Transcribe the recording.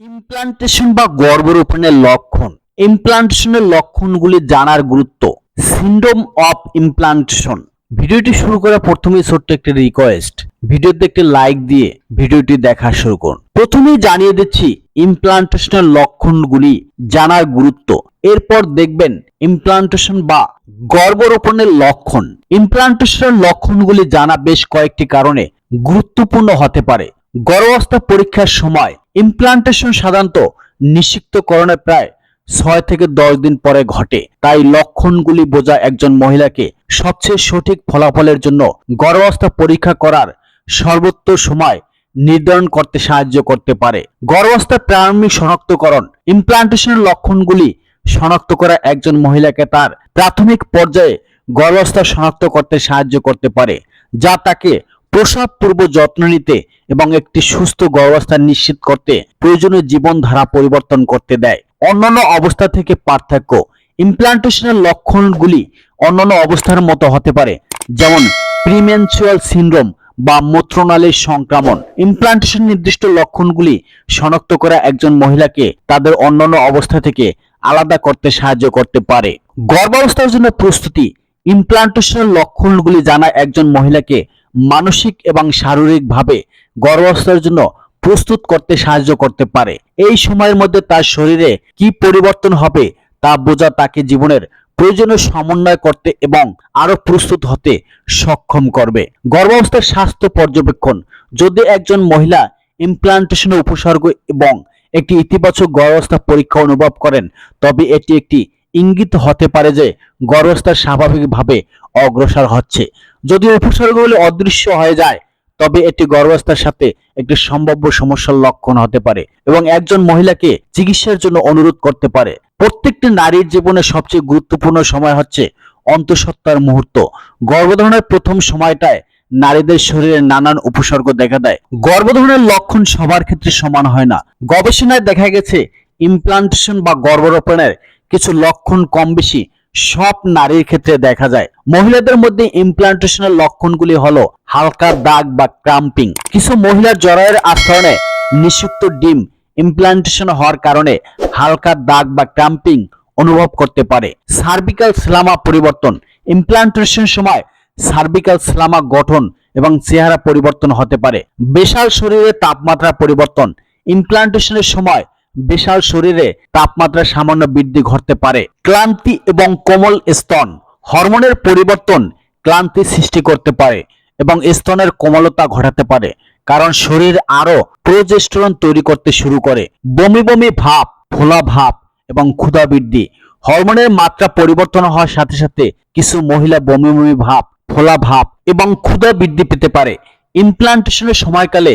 Implantation বা গর্ভরোপণের লক্ষণ। ইমপ্লান্টেশনের লক্ষণগুলি জানার গুরুত্ব। সিন্ড্রোম অফ ইমপ্লান্টেশন ভিডিওটি শুরু করার প্রথমেই ছোট্ট একটি রিকোয়েস্ট ভিডিওতে একটি লাইক দিয়ে ভিডিওটি দেখা শুরু করুন। প্রথমেই জানিয়ে দিচ্ছি ইমপ্লান্টেশনের লক্ষণগুলি জানার গুরুত্ব। এরপর দেখবেন ইমপ্লান্টেশন বা গর্ভরোপণের লক্ষণ। ইমপ্লান্টেশনের লক্ষণগুলি জানা বেশ কয়েকটি কারণে গুরুত্বপূর্ণ হতে পারে। গর্ভাবস্থা পরীক্ষার সময় ইমপ্লান্টেশন সাধারণত নিষিক্তকরণের প্রায় ছয় থেকে দশ দিন পরে ঘটে। তাই লক্ষণগুলি বোঝা একজন মহিলাকে সবচেয়ে সঠিক ফলাফলের জন্য গর্ভাবস্থা পরীক্ষা করার সর্বোত্তম সময় নির্ধারণ করতে সাহায্য করতে পারে। গর্ভাবস্থার প্রারম্ভিক শনাক্তকরণ ইমপ্লান্টেশনের লক্ষণগুলি শনাক্ত করা একজন মহিলাকে তার প্রাথমিক পর্যায়ে গর্ভাবস্থা শনাক্ত করতে সাহায্য করতে পারে, যা তাকে প্রসব পূর্ব যত্ন নিতে এবং একটি সুস্থ গর্ভাবস্থা নিশ্চিত করতে প্রয়োজনীয় জীবনধারা পরিবর্তন করতে দেয়। অন্যান্য অবস্থা থেকে পার্থক্য ইমপ্লান্টেশনের লক্ষণগুলি অন্যান্য অবস্থার মতো হতে পারে, যেমন প্রিমেনচুয়াল সিনড্রোম বা মূত্রনালীর সংক্রমণ। ইমপ্লান্টেশন নির্দিষ্ট লক্ষণগুলি শনাক্ত করা একজন মহিলাকে তাদের অন্যান্য অবস্থা থেকে আলাদা করতে সাহায্য করতে পারে। গর্ভাবস্থার জন্য প্রস্তুতি ইমপ্লান্টেশনের লক্ষণগুলি জানা একজন মহিলাকে মানসিক এবং শারীরিকভাবে গর্ভাবস্থার জন্য প্রস্তুত করতে সাহায্য করতে পারে। এই সময়ের মধ্যে তার শরীরে কি পরিবর্তন হবে তা বোঝা তাকে জীবনের প্রয়োজনীয় সমন্বয় করতে এবং আরও প্রস্তুত হতে সক্ষম করবে। গর্ভাবস্থার স্বাস্থ্য পর্যবেক্ষণ, যদি একজন মহিলা ইমপ্লান্টেশনের উপসর্গ এবং একটি ইতিবাচক গর্ভাবস্থা পরীক্ষা অনুভব করেন, তবে এটি একটি ইঙ্গিত হতে পারে যে গর্ভাবস্থা স্বাভাবিকভাবে অগ্রসর হচ্ছে। যদি উপসর্গগুলি অদৃশ্য হয়ে যায়, তবে এটি গর্ভাবস্থার সাথে একটি সম্ভাব্য সমস্যার লক্ষণ হতে পারে এবং একজন মহিলাকে চিকিৎসার জন্য অনুরোধ করতে পারে। প্রত্যেকটি নারীর জীবনে সবচেয়ে গুরুত্বপূর্ণ সময় হচ্ছে অন্তঃসত্ত্বার মুহূর্ত। গর্ভধারণের প্রথম সময়টায় নারীদের শরীরে নানান উপসর্গ দেখা দেয়। গর্ভধারণের লক্ষণ সবার ক্ষেত্রে সমান হয় না। গবেষণায় দেখা গেছে ইমপ্লান্টেশন বা গর্ভরোপণের কিছু লক্ষণ কম বেশি সব নারীর ক্ষেত্রে দেখা যায়। মহিলাদের মধ্যে ইমপ্লান্টেশনের লক্ষণগুলি হলো হালকা দাগ বা ক্রাম্পিং কিছু মহিলার জরায়ের আস্তরণে নিষিক্ত ডিম ইমপ্লান্টেশন হওয়ার কারণে হালকা দাগ বা ক্রাম্পিং অনুভব করতে পারে। সার্ভিক্যাল স্লামা পরিবর্তন। ইমপ্লান্টেশন সময় সার্ভিক্যাল স্লামা গঠন এবং চেহারা পরিবর্তন হতে পারে। বিশাল শরীরে তাপমাত্রা পরিবর্তন। ইমপ্লান্টেশনের সময় বিশাল শরীরে তাপমাত্রা সামান্য বৃদ্ধি ঘটতে পারে। ক্লান্তি এবং কোমল স্তন, হরমোনের পরিবর্তন ক্লান্তি সৃষ্টি করতে পারে এবং স্তনের কোমলতা ঘটাতে পারে, কারণ শরীর আরও প্রোজেস্টেরন তৈরি করতে শুরু করে। বমি বমি ভাব, ফোলা ভাব এবং ক্ষুধা বৃদ্ধি, হরমোনের মাত্রা পরিবর্তন হওয়ার সাথে সাথে কিছু মহিলা বমি বমি ভাব, ফোলা ভাব এবং ক্ষুধা বৃদ্ধি পেতে পারে। ইমপ্লান্টেশনের সময়কালে